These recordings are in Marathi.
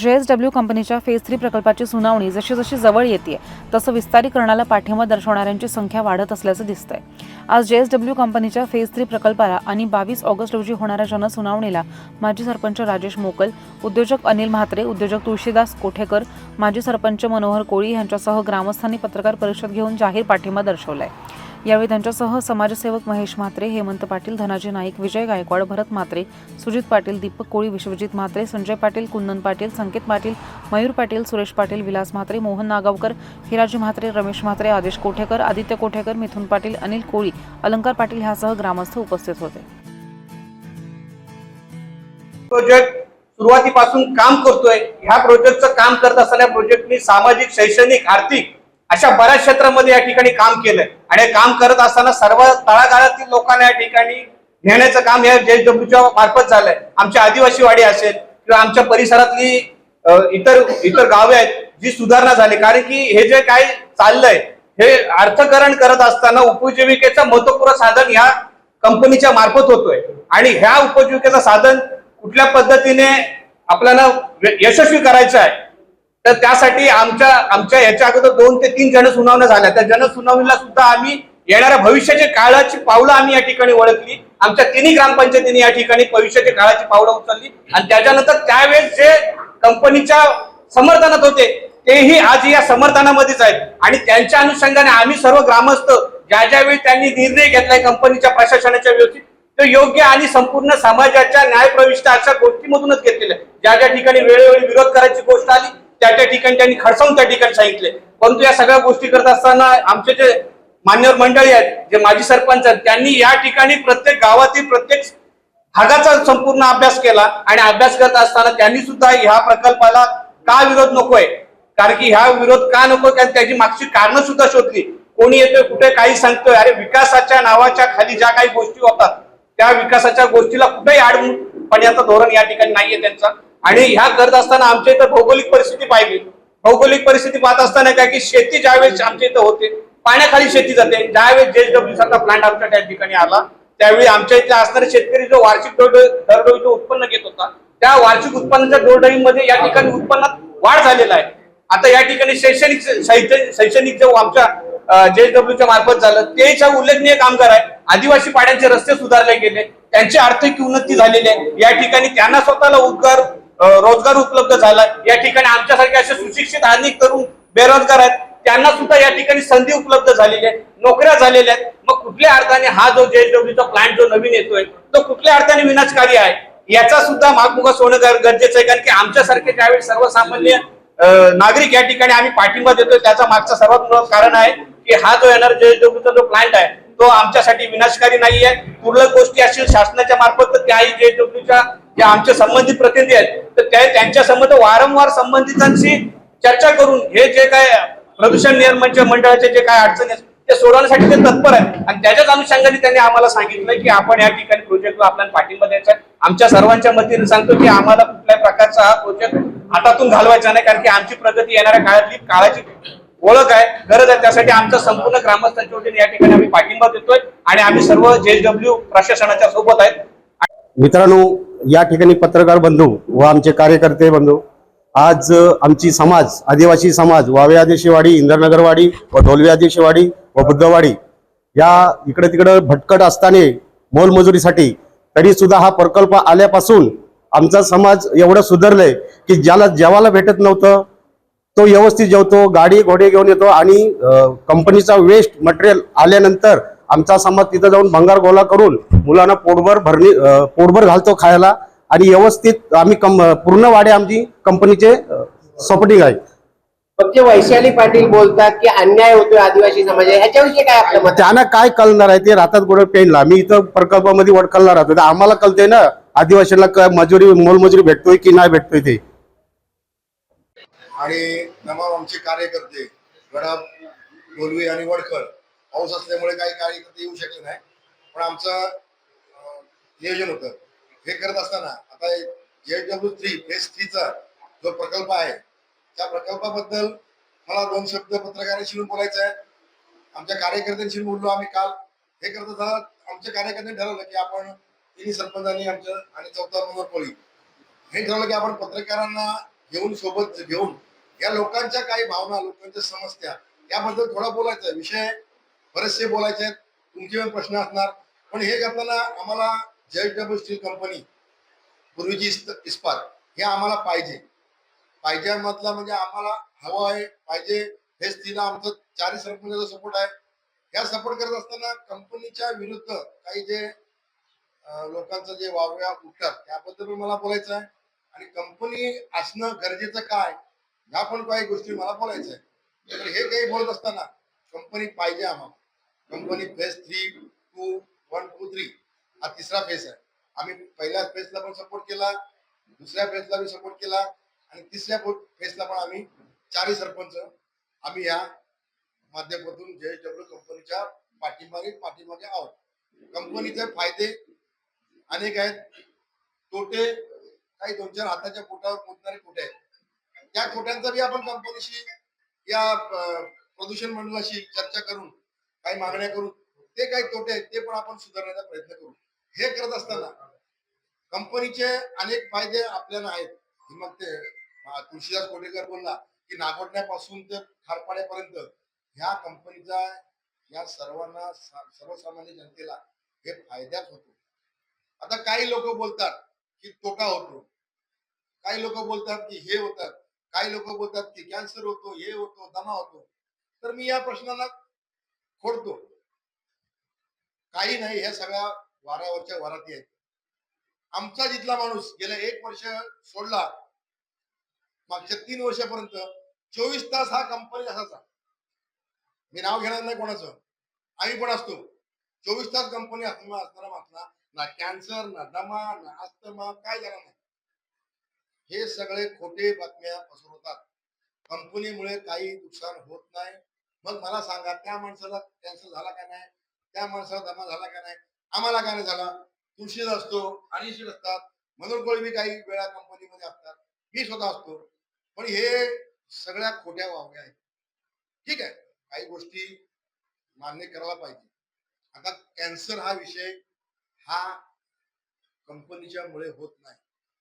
जेएसडब्ल्यू कंपनीच्या फेज थ्री प्रकल्पाची सुनावणी जशी जशी जवळ येते तसं विस्तारीकरणाला पाठिंबा दर्शवणाऱ्यांची संख्या वाढत असल्याचं दिसतंय. आज जेएसडब्ल्यू कंपनीच्या फेज थ्री प्रकल्पाला आणि बावीस ऑगस्ट रोजी होणाऱ्या जनसुनावणीला माजी सरपंच राजेश मोकल उद्योजक अनिल म्हात्रे उद्योजक तुळशीदास कोठेकर माजी सरपंच मनोहर कोळी यांच्यासह ग्रामस्थांनी पत्रकार परिषद घेऊन जाहीर पाठिंबा दर्शवलाय. यावेळी त्यांच्यासह समाजसेवक महेश म्हात्रे हेमंत पाटील धनाजी नाईक विजय गायकवाड भरत म्हात्रे सुजित पाटील दीपक कोळी विश्वजित म्हात्रे संजय पाटील कुंदन पाटील संकेत पाटील मयूर पाटील सुरेश पाटील विलास म्हात्रे मोहन नागावकर हिराजी म्हात्रे रमेश म्हात्रे आदेश कोठेकर आदित्य कोठेकर मिथुन पाटील अनिल कोळी अलंकार पाटील ह्यासह ग्रामस्थ उपस्थित होते. प्रोजेक्ट सुरुवातीपासून काम करतोय. ह्या प्रोजेक्टचं काम करत असताना प्रोजेक्टनी सामाजिक शैक्षणिक आर्थिक अशा बऱ्याच क्षेत्रामध्ये या ठिकाणी काम केलंय. आणि हे काम करत असताना सर्व तळागाळातील लोकांना या ठिकाणी नेण्याचं काम या जेडब्ल्यूच्या मार्फत झालंय. आमच्या आदिवासी वाडी असेल किंवा आमच्या परिसरातली इतर इतर गावे आहेत जी सुधारणा झाली. कारण की हे जे काय चाललंय हे अर्थकरण करत असताना उपजीविकेचं महत्त्वपूर्ण साधन ह्या कंपनीच्या मार्फत होतोय. आणि ह्या उपजीविकेचं साधन कुठल्या पद्धतीने आपल्याला यशस्वी करायचं आहे तर त्यासाठी आमच्या आमच्या याच्या अगोदर दोन ते तीन जनसुनावण्या झाल्या. त्या जनसुनावणीला सुद्धा आम्ही येणाऱ्या भविष्याच्या काळाची पावलं आम्ही या ठिकाणी ओळखली. आमच्या तिन्ही ग्रामपंचायतीने या ठिकाणी भविष्याच्या काळाची पावलं उचलली. आणि त्याच्यानंतर त्यावेळेस जे कंपनीच्या समर्थनात होते तेही आज या समर्थनामध्येच आहेत. आणि त्यांच्या अनुषंगाने आम्ही सर्व ग्रामस्थ ज्या ज्या वेळी त्यांनी निर्णय घेतलाय कंपनीच्या प्रशासनाच्या व्यवस्थित तो योग्य आणि संपूर्ण समाजाच्या न्यायप्रविष्ट अशा गोष्टीमधूनच घेतलेल्या ज्या ज्या ठिकाणी वेळोवेळी विरोध करायची गोष्ट आली त्या त्या ठिकाणी त्यांनी खडसावून त्या ठिकाणी सांगितले. परंतु या सगळ्या गोष्टी करत असताना आमचे जे मान्यवर मंडळी आहेत जे माजी सरपंच आहेत त्यांनी या ठिकाणी प्रत्येक गावातील प्रत्येक भागाचा संपूर्ण अभ्यास केला आणि अभ्यास करत असताना त्यांनी सुद्धा ह्या प्रकल्पाला का विरोध नकोय? कारण की ह्या विरोध का नको? कारण त्याची मागची कारणं सुद्धा शोधली. कोणी येतोय कुठे काही सांगतोय? अरे विकासाच्या नावाच्या खाली ज्या काही गोष्टी होतात त्या विकासाच्या गोष्टीला कुठेही आडमुटपण्याचं धोरण या ठिकाणी नाहीये त्यांचा. आणि ह्या करत असताना आमच्या इथं भौगोलिक परिस्थिती पाहिली. भौगोलिक परिस्थिती पाहत असताना काय की शेती ज्यावेळेस आमच्या इथं होते पाण्याखाली शेती जाते. ज्यावेळेस जेएसडब्ल्यू सारखा प्लांट आमच्या त्या ठिकाणी आला. त्यावेळी आमच्या इथे असणारे शेतकरी जो वार्षिक दरडोई जो उत्पन्न घेत होता त्या वार्षिक उत्पन्नाच्या दरडोईमध्ये या ठिकाणी उत्पन्नात वाढ झालेला आहे. आता या ठिकाणी शैक्षणिक शैक्षणिक शैक्षणिक जो आमच्या जेएसडब्ल्यूच्या मार्फत झालं तेच्या उल्लेखनीय कामगार आहे आदिवासी पाड्यांचे रस्ते सुधारले गेले. त्यांची आर्थिक उन्नती झालेली आहे. या ठिकाणी त्यांना स्वतःला उद्गार रोजगार उपलब्ध झाला या ठिकाणी आमच्यासारखे असे सुशिक्षित अनेक तरुण बेरोजगार आहेत. त्यांना सुद्धा या ठिकाणी संधी उपलब्ध झालेली आहे. नोकऱ्या झालेल्या आहेत. मग कुठल्या अर्थाने हा जो जेएसडब्ल्यूचा प्लांट जो नवीन येतोय तो कुठल्या अर्थाने विनाशकारी आहे? याचा सुद्धा मागमुगा सोनं गरजेचं आहे. कारण की आमच्यासारखे ज्यावेळी सर्वसामान्य नागरिक या ठिकाणी आम्ही पाठिंबा देतोय त्याचा मागचं सर्वात मोठं कारण आहे की हा जो येणार जेएसडब्ल्यूचा जो प्लांट आहे तो आमच्यासाठी विनाशकारी नाही आहे तुरळक गोष्टी असतील शासनाच्या मार्फत तर त्याही जेएसडब्ल्यूच्या जे आमचे संबंधित प्रतिनिधी आहेत. तर त्या त्यांच्या संबंध वारंवार संबंधितांशी चर्चा करून हे जे काय प्रदूषण नियमनच्या मंडळाचे जे काय अडचणी आहेत ते सोडवण्यासाठी ते तत्पर आहेत. आणि त्याच्याच अनुषंगाने त्यांनी आम्हाला सांगितलं की आपण या ठिकाणी प्रोजेक्टला आपल्याला पाठिंबा द्यायचा आमच्या सर्वांच्या मतीने सांगतो की आम्हाला कुठल्याही प्रकारचा हा प्रोजेक्ट हातातून घालवायचा नाही कारण की आमची प्रगती येणाऱ्या काळातली काळाची ओळख आहे गरज आहे. त्यासाठी आमच्या संपूर्ण ग्रामस्थांच्या वतीने या ठिकाणी आम्ही पाठिंबा देतोय आणि आम्ही सर्व जेएसडब्ल्यू प्रशासनाच्या सोबत आहेत. मित्रांनो या ठिकाणी पत्रकार बंधू व आमचे कार्यकर्ते बंधू आज आमची समाज आदिवासी समाज वावे आदिवासीवाडी इंद्रनगरवाडी व ढोलवी आदिवासीवाडी व बुद्धवाडी या इकडे तिकडे भटकट असताना मोलमजुरीसाठी तरी सुद्धा हा प्रकल्प आल्यापासून आमचा समाज एवढं सुधारलंय की ज्याला जेवायला भेटत नव्हतं तो व्यवस्थित जेवतो गाडी घोडे घेऊन येतो आणि कंपनीचा वेस्ट मटेरियल आल्यानंतर आमचा समाज तिथं जाऊन भंगार गोळा करून मुलांना पोटभर भरणी पोटभर घालतो खायला आणि व्यवस्थित आम्ही कम पूर्ण वाडे आमची कंपनीचे सपोर्टिंग आहे. फक्त वैशाली पाटील बोलतात की अन्याय होतोय आदिवासी समाजात ह्याच्याविषयी काय आपलं मत? त्यांना काय कळणार आहे ते राहतात गोड पेनला. मी इथं प्रकल्पामध्ये वडखलला राहतो. तर आम्हाला कळतंय ना आदिवासीला काय मजुरी मोलमजुरी भेटतोय की नाही भेटतोय ते? आणि तमाम आमचे कार्यकर्ते गडप डोलवी आणि वडखळ पाऊस असल्यामुळे काही कार्यकर्ते येऊ शकले नाही. पण आमचं नियोजन होतं. हे करत असताना आता जे डब्ल्यू थ्री फेस थ्रीचा जो प्रकल्प आहे त्या प्रकल्पाबद्दल मला दोन शब्द पत्रकारांशी बोलायचं आहे. आमच्या कार्यकर्त्यांशी बोललो आम्ही काल. हे करत असताना आमच्या कार्यकर्त्यांनी ठरवलं की आपण तिन्ही सरपंचांनी आमच्या आणि चौथा नंबर कोळी हे ठरवलं की आपण पत्रकारांना घेऊन सोबत घेऊन या लोकांच्या काही भावना लोकांच्या समस्या याबद्दल थोडा बोलायचा आहे. विषय बरेचसे बोलायचे आहेत तुमचे पण प्रश्न असणार. पण हे करताना आम्हाला जे डब्ल्यू स्टील कंपनी पूर्वीची इस्पात हे आम्हाला पाहिजे. पाहिजे मधला म्हणजे आम्हाला हवं आहे पाहिजे. हेच तिला आमचं चारही सरपंचाचा सपोर्ट आहे. या सपोर्ट करत असताना कंपनीच्या विरुद्ध काही जे लोकांचं जे वावड्या उठतात त्याबद्दल पण मला बोलायचं आहे. आणि कंपनी असणं गरजेचं काय ह्या पण काही गोष्टी मला बोलायचं आहे. तर हे काही बोलत असताना कंपनी पाहिजे आम्हाला. Company phase three two one two three हा तिसरा फेज आहे. आम्ही पहिल्या फेजला पण सपोर्ट केला दुसऱ्या फेजला बी सपोर्ट केला आणि तिसऱ्या फेजला पण आम्ही चारही सरपंच आम्ही या माध्यमातून जे डब्ल्यू कंपनीच्या पाठीमागे पाठीमागे आहोत. कंपनीचे फायदे अनेक आहेत. तोटे काही दोन चार हाताच्या पोटावर पोचणारे खोटे आहेत. त्या खोट्यांचा बी आपण कंपनीशी या प्रदूषण मंडळाशी चर्चा करून काही मागण्या करून ते काही तोटे आहेत ते पण आपण सुधारण्याचा प्रयत्न करू. हे करत असताना कंपनीचे अनेक फायदे आपल्याला आहेत. मग ते तुळशीदास कोटेकर बोलला की नागोडण्यापासून ते खारपाड्यापर्यंत ह्या कंपनीचा या सर्वांना सर्वसामान्य जनतेला हे फायद्याच होतो. आता काही लोक बोलतात की तोटा होतो. काही लोक बोलतात की हे होतात. काही लोक बोलतात की कॅन्सर होतो हे होतो दमा होतो. तर मी या प्रश्नाला खोडतो काही नाही ह्या सगळ्या वारावरच्या वराती आहेत आमचा जिथला माणूस गेल्या एक वर्ष सोडला मागच्या तीन वर्षापर्यंत चोवीस तास हा कंपनी असायचा. मी नाव घेणार नाही कोणाचं. आम्ही पण असतो. चोवीस तास कंपनी असताना असणारा ना कॅन्सर ना दमा ना अस्थमा काय झालं नाही. हे सगळे खोटे बातम्या पसरवतात. कंपनीमुळे काही नुकसान होत नाही. मग मला सांगा त्या माणसाला कॅन्सर झाला का नाही? त्या माणसाला दमा झाला का नाही? आम्हाला काय नाही झाला? तुळशीद असतो अनिशील असतात मनोज कोळी काही वेळा कंपनीमध्ये असतात. मी स्वतः असतो. पण हे सगळ्या खोट्या वावग्या आहेत. ठीक आहे. काही गोष्टी मान्य करायला पाहिजे. आता कॅन्सर हा विषय हा कंपनीच्या मुळे होत नाही.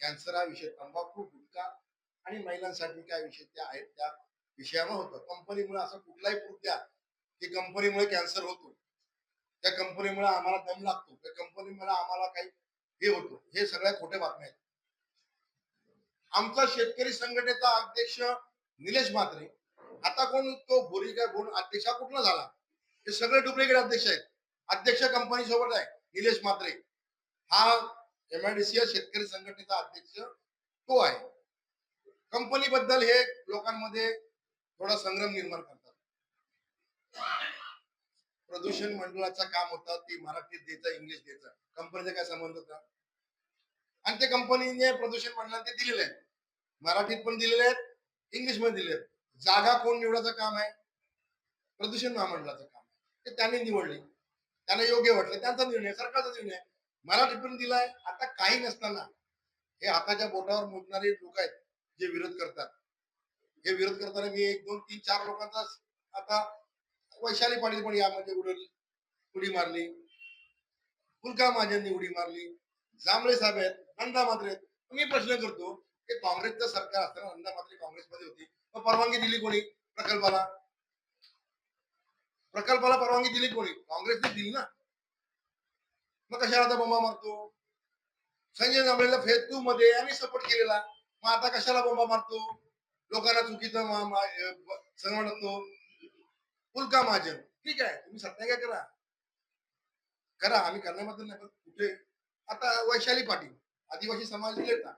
कॅन्सर हा विषय तंबाखू गुटखा आणि महिलांसाठी काय विषय त्या आहेत त्या विषयावर होतं. कंपनीमुळे असं कुठलाही प्रूफ द्या की कंपनीमुळे कॅन्सर होतो. त्या कंपनीमुळे आम्हाला दम लागतो. त्या कंपनीमुळे आम्हाला काही हे होतो. हे सगळ्या खोट्या बातम्या आहेत. आमचा शेतकरी संघटनेचा अध्यक्ष निलेश म्हात्रे आता कोण तो बोरी काय बोल अध्यक्ष कुठला झाला? हे सगळे डुप्लिकेट अध्यक्ष आहेत. अध्यक्ष कंपनी सोबत आहे निलेश म्हात्रे. हा एमआयडीसी शेतकरी संघटनेचा अध्यक्ष तो आहे. कंपनी बद्दल हे लोकांमध्ये थोडा संग्रम निर्माण करतात. प्रदूषण मंडळाचं काम होतं ते मराठीत द्यायचं इंग्लिश द्यायचं. कंपनीचा काय संबंध होता? आणि ते कंपनीने प्रदूषण मंडळाने ते दिलेले आहेत. मराठीत पण दिलेले आहेत इंग्लिशमध्ये दिले आहेत. जागा कोण निवडायचं काम आहे? प्रदूषण महामंडळाचं काम आहे. ते त्यांनी निवडले. त्यांना योग्य वाटलं. त्यांचा निर्णय सरकारचा निर्णय. मराठीतून दिलाय. आता काही नसताना हे हाताच्या बोटावर मोजणारे लोक आहेत जे विरोध करतात. हे विरोध करताना मी एक दोन तीन चार लोकांचा आता वैशाली पाटील पण यामध्ये उडवली उडी मारली. फुलका महाजननी उडी मारली. जांभळे साहेब आहेत नंदा मात्रे आहेत. मी प्रश्न करतो की काँग्रेसचं सरकार असताना नंदा मात्रे काँग्रेसमध्ये होती. मग परवानगी दिली कोणी प्रकल्पाला? प्रकल्पाला परवानगी दिली कोणी? काँग्रेसने दिली ना. मग कशाला आता बोंबा मारतो? संजय जांभळेला फेज टू मध्ये आम्ही सपोर्ट केलेला. मग आता कशाला बोंबा मारतो? लोकांना चुकीचं मा- मा- महाजन. ठीक आहे तुम्ही सत्याग्रह करा. करा आम्ही करण्याबद्दल नाही पण कुठे? आता वैशाली पाटील आदिवासी समाज नेता.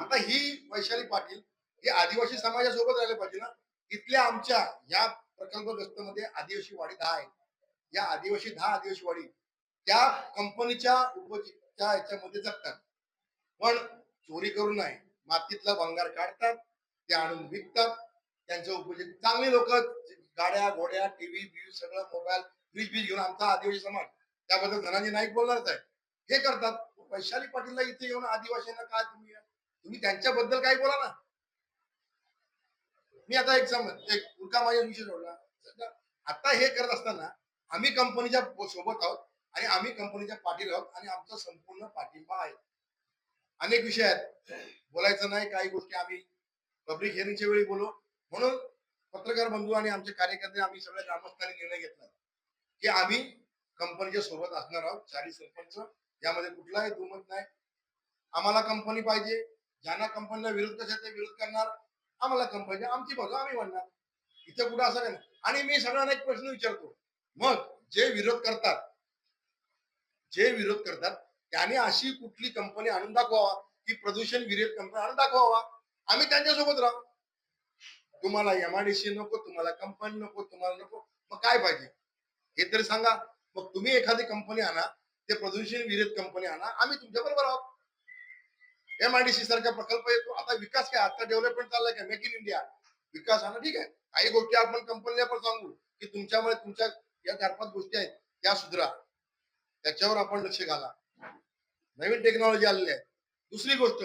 आता ही वैशाली पाटील ही आदिवासी समाजासोबत राहिले पाहिजे ना इथल्या आमच्या या प्रकल्पग्रस्त मध्ये आदिवासी वाडी दहा आहे या आदिवासी दहा आदिवासी वाडी त्या कंपनीच्या उपजीच्या याच्यामध्ये जगतात. पण चोरी करू नये. मातीतला भंगार काढतात. ते आणून विकतात. त्यांचं उपजीत चांगली लोक गाड्या घोड्या टीव्ही बीव्ही सगळं मोबाईल फ्रीज बीज घेऊन आमचा आदिवासी समाज. त्याबद्दल धनाजी नाईक बोलणारच आहे हे करतात. वैशाली पाटीलला इथे येऊन आदिवासींना काय तुम्ही तुम्ही त्यांच्याबद्दल काही बोला ना. मी आता एक समज एक उलका माझ्या विषय सोडला. आता हे करत असताना आम्ही कंपनीच्या सोबत आहोत आणि आम्ही कंपनीच्या पाठीला आहोत आणि आमचा संपूर्ण पाठिंबा आहे. अनेक विषय आहेत. बोलायचं नाही काही गोष्टी आम्ही पब्लिक हिअरिंगच्या वेळी बोलू म्हणून पत्रकार बंधू आणि आमचे कार्यकर्ते आम्ही सगळ्या ग्रामस्थांनी निर्णय घेतला. की आम्ही कंपनीच्या सोबत असणार आहोत चारी सरपंच. यामध्ये कुठलाही दुमत नाही. आम्हाला कंपनी पाहिजे. ज्यांना कंपनीला विरोध कशा ते विरोध करणार. आम्हाला कंपनी आमची बाजू आम्ही म्हणणार इथे कुठं असं काय नाही. आणि मी सगळ्यांना एक प्रश्न विचारतो. मग जे विरोध करतात जे विरोध करतात त्याने अशी कुठली कंपनी आणून दाखवावा की प्रदूषण विरोध कंपनी आणून दाखवावा? आम्ही त्यांच्यासोबत राहू. तुम्हाला एमआयडीसी नको तुम्हाला कंपनी नको तुम्हाला नको मग काय पाहिजे? हे तरी सांगा. मग तुम्ही एखादी कंपनी आणा ते प्रदूषण विरहित कंपनी आणा आम्ही तुमच्या बरोबर आहोत. एमआयडीसी सारखा प्रकल्प येतो. आता विकास काय? आता डेव्हलपमेंट चाललाय का मेक इन इंडिया विकास आणा ठीक आहे. काही गोष्टी आपण कंपनीला पण सांगू की तुमच्यामुळे तुमच्या या चार पाच गोष्टी आहेत त्या सुधरा. त्याच्यावर आपण लक्ष घाला. नवीन टेक्नॉलॉजी आलेली आहे. दुसरी गोष्ट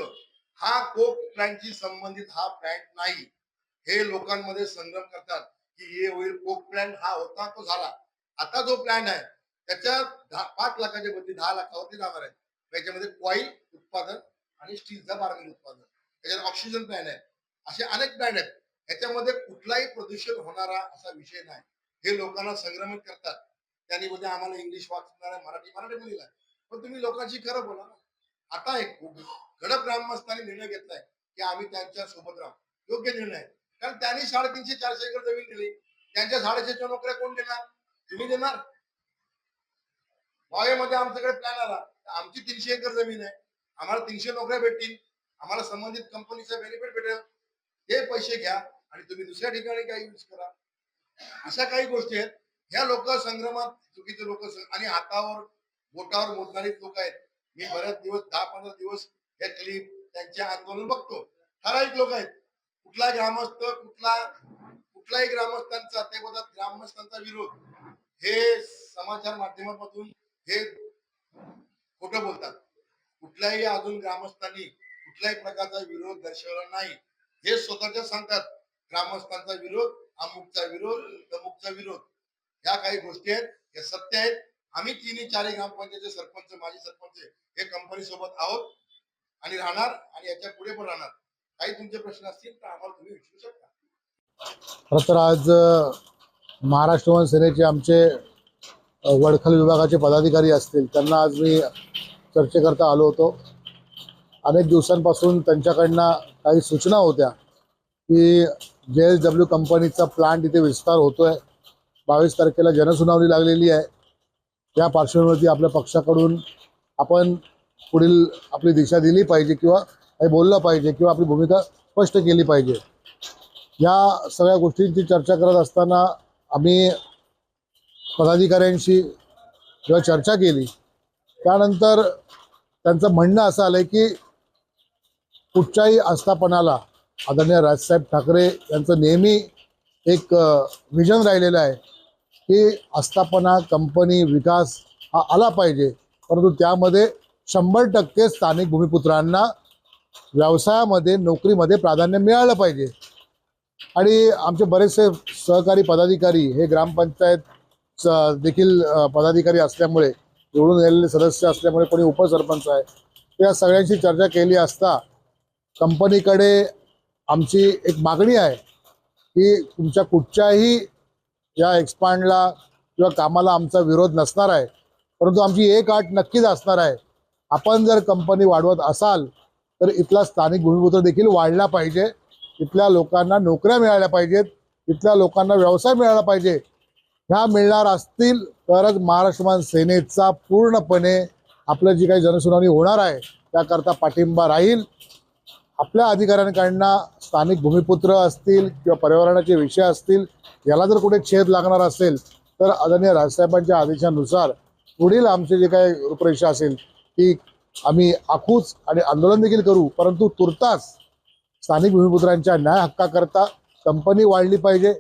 हा कोक प्लॅनशी संबंधित हा प्लॅन नाही. हे लोकांमध्ये संग्रम करतात की हे होईल कोक प्लॅन हा होता तो झाला. आता जो प्लॅन आहे त्याच्या पाच लाखाच्या बदली दहा लाखावरती जाणार आहे. त्याच्यामध्ये कॉईल उत्पादन आणि स्टीलचा बार्गेन उत्पादन. त्याच्यात ऑक्सिजन प्लॅन आहे. असे अनेक प्लॅन आहेत. याच्यामध्ये कुठलाही प्रदूषण होणारा असा विषय नाही. हे लोकांना संक्रमित करतात. त्यांनी म्हणजे आम्हाला इंग्लिश वाचणार आहे मराठी मराठी लिहिलं पण तुम्ही लोकांशी खरं बोला ना. आता एक धडक ग्रामस्थांनी निर्णय घेतलाय की आम्ही त्यांच्यासोबत राहू. योग्य निर्णय कारण त्यांनी साडेतीनशे चारशे एकर जमीन दिली. त्यांच्या साडेशेच्या नोकऱ्या कोण देणार? तुम्ही देणार? वावेमध्ये आमच्याकडे प्लॅन आला. तर आमची तीनशे एकर जमीन आहे. आम्हाला तीनशे नोकऱ्या भेटतील. आम्हाला संबंधित कंपनीचा बेनिफिट भेटेल. हे पैसे घ्या आणि तुम्ही दुसऱ्या ठिकाणी काही युज करा. अशा काही गोष्टी आहेत. ह्या लोक संग्रमात चुकीचे लोक आणि हातावर बोटावर मोडणारी लोक आहेत. मी बऱ्याच दिवस दहा पंधरा दिवस हे क्लिप त्यांचे आंदोलन बघतो. ठराविक लोक आहेत. कुठला ग्रामस्थ कुठला कुठलाही ग्रामस्थांचा ते बोलतात ग्रामस्थांचा विरोध. हे समाचार माध्यमापासून हे खोट बोलतात. कुठल्याही अजून ग्रामस्थांनी कुठल्याही प्रकारचा विरोध दर्शवला नाही. हे स्वतःच्या सांगतात. ग्रामस्थांचा विरोध अमुकचा विरोध तमुकचा विरोध. ह्या काही गोष्टी आहेत. हे सत्य आहेत. आम्ही तिन्ही चारही ग्रामपंचायतचे सरपंच माजी सरपंच हे कंपनी सोबत आहोत. आणि राहणार आणि याच्यापुढे पण राहणार. काही तुमचे प्रश्न असतील तर आम्हाला तुम्ही विचारू शकता. खरं तर आज महाराष्ट्र वन सेनेचे आमचे वडखल विभागाचे पदाधिकारी असतील. त्यांना आज मी चर्चेकरता आलो होतो. अनेक दिवसांपासून त्यांच्याकडनं काही सूचना होत्या की जे एस डब्ल्यू कंपनीचा प्लांट इथे विस्तार होतो आहे बावीस तारखेला जनसुनावणी लागलेली आहे. त्या पार्श्वभूमीवरती आपल्या पक्षाकडून आपण पुढील आपली दिशा दिली पाहिजे किंवा काही बोललं पाहिजे किंवा आपली भूमिका स्पष्ट केली पाहिजे. या सगळ्या गोष्टींची चर्चा करत असताना आम्ही पदाधिकाऱ्यांशी जेव्हा चर्चा केली त्यानंतर त्यांचं म्हणणं असं आलं की कुठच्याही आस्थापनाला आदरणीय राजसाहेब ठाकरे यांचं नेहमी एक विजन राहिलेलं आहे की आस्थापना कंपनी विकास हा आला पाहिजे. परंतु त्यामध्ये शंभर टक्के स्थानिक भूमिपुत्रांना व्यवसायामध्ये नोकरीमध्ये प्राधान्य मिळालं पाहिजे. आणि आमचे बरेचसे सहकारी पदाधिकारी हे ग्रामपंचायत देखील पदाधिकारी असल्यामुळे निवडून गेलेले सदस्य असल्यामुळे कोणी उपसरपंच आहे. त्या सगळ्यांशी चर्चा केली असता कंपनीकडे आमची एक मागणी आहे की तुमच्या कुठच्याही या एक्सपांडला किंवा कामाला आमचा विरोध नसणार आहे. परंतु आमची एक आठ नक्कीच असणार आहे. आपण जर कंपनी वाढवत असाल तर इथला स्थानिक भूमिपुत्र देखील वाढला पाहिजे. इथल्या लोकांना नोकऱ्या मिळाल्या पाहिजेत. इथल्या लोकांना व्यवसाय मिळाला पाहिजे. ह्या मिळणार असतील तरच महाराष्ट्रमान सेनेचा पूर्णपणे आपलं जी काही जनसुनावणी होणार आहे त्याकरता पाठिंबा राहील. आपल्या अधिकाऱ्यांकडनं स्थानिक भूमिपुत्र असतील किंवा पर्यावरणाचे विषय असतील याला जर कुठे छेद लागणार असेल तर आदरणीय राजसाहेबांच्या आदेशानुसार पुढील आमचे जे काही रूपरेषा असेल की आम्ही आखूच आणि आंदोलन देखील करू परंतु तुर्तास स्थानिक भूमिपुत्रांच्या न्याय हक्काकरता कंपनी वाढली पाहिजे.